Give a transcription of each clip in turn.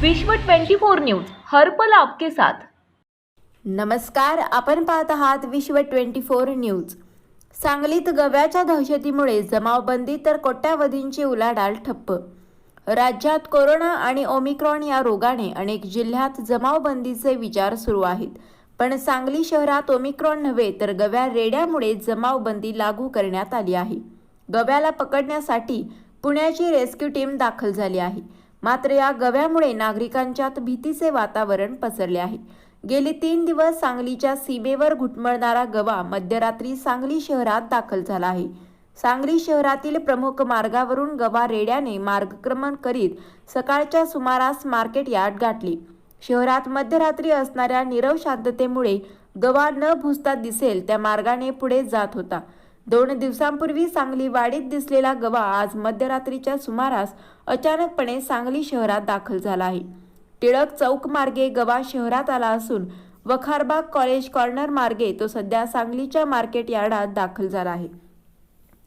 विश्व 24 न्यूज हर्पल आपके साथ. नमस्कार आपण पाहत आहात विश्व ट्वेंटी फोर न्यूज. सांगलीत गव्याच्या दहशतीमुळे जमावबंदी तर कोट्यावधींची उलाढाल ठप्प. राज्यात कोरोना आणि ओमिक्रॉन या रोगाने अनेक जिल्ह्यात जमावबंदीचे विचार सुरू आहेत. पण सांगली शहरात ओमिक्रॉन नव्हे तर गव्या रेड्यामुळे जमावबंदी लागू करण्यात आली आहे. गव्याला पकडण्यासाठी पुण्याची रेस्क्यू टीम दाखल झाली आहे. मात्र या गव्यामुळे नागरिकांच्यात भीतीचे वातावरण पसरले आहे. गेले तीन दिवस सांगलीच्या सीमेवर घुटमळणारा गवा मध्यरात्री सांगली शहरात दाखल झाला आहे. सांगली शहरातील प्रमुख मार्गावरून गवा रेड्याने मार्गक्रमण करीत सकाळच्या सुमारास मार्केट यार्ड गाठली. शहरात मध्यरात्री असणाऱ्या नीरव शांततेमुळे गवा न भुसता दिसेल त्या मार्गाने पुढे जात होता. दोन दिवसांपूर्वी सांगली वाडीत दिसलेला गवा आज मध्यरात्रीच्या सुमारास अचानकपणे सांगली शहरात दाखल झाला आहे. टिळक चौक मार्गे गवा शहरात आला असून वखारबाग कॉलेज कॉर्नर मार्गे तो सध्या सांगलीच्या मार्केट यार्डात दाखल झाला आहे.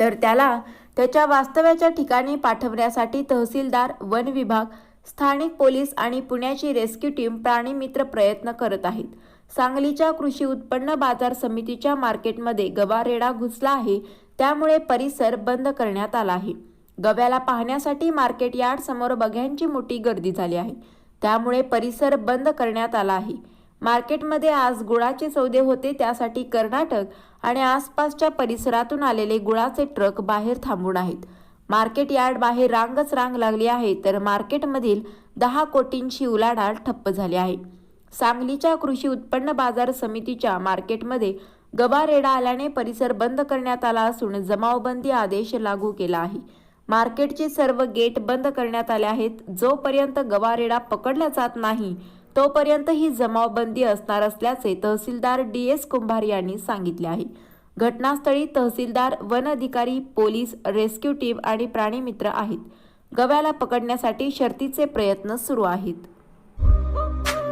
तर त्याला त्याच्या वास्तव्याच्या ठिकाणी पाठवण्यासाठी तहसीलदार वन विभाग स्थानिक पोलीस आणि पुण्याची रेस्क्यू टीम प्राणीमित्र प्रयत्न करत आहेत. सांगलीच्या कृषी उत्पन्न बाजार समितीच्या मार्केटमध्ये गवारेडा घुसला आहे. त्यामुळे परिसर बंद करण्यात आला आहे. गव्याला पाहण्यासाठी मार्केट यार्ड समोर बघ्यांची मोठी गर्दी झाली आहे. त्यामुळे परिसर बंद करण्यात आला आहे. मार्केटमध्ये आज गुळाचे सौदे होते त्यासाठी कर्नाटक आणि आसपासच्या परिसरातून आलेले गुळाचे ट्रक बाहेर थांबून आहेत. मार्केट यार्ड बाहेर रांगच रांग लागली आहे तर मार्केटमधील दहा कोटींची उलाढाल ठप्प झाली आहे. सांगलीच्या कृषी उत्पन्न बाजार समितीच्या मार्केटमध्ये गबारेडा आल्याने परिसर बंद करण्यात आला असून जमावबंदी आदेश लागू केला आहे. मार्केटचे सर्व गेट बंद करण्यात आले आहेत. जोपर्यंत गवारेडा पकडला जात नाही तोपर्यंत ही जमावबंदी असणार असल्याचे तहसीलदार डी एस कुंभार यांनी सांगितले आहे. घटनास्थळी तहसीलदार वन अधिकारी पोलीस रेस्क्यू टीम आणि प्राणीमित्र आहेत. गव्याला पकडण्यासाठी शर्तीचे प्रयत्न सुरू आहेत.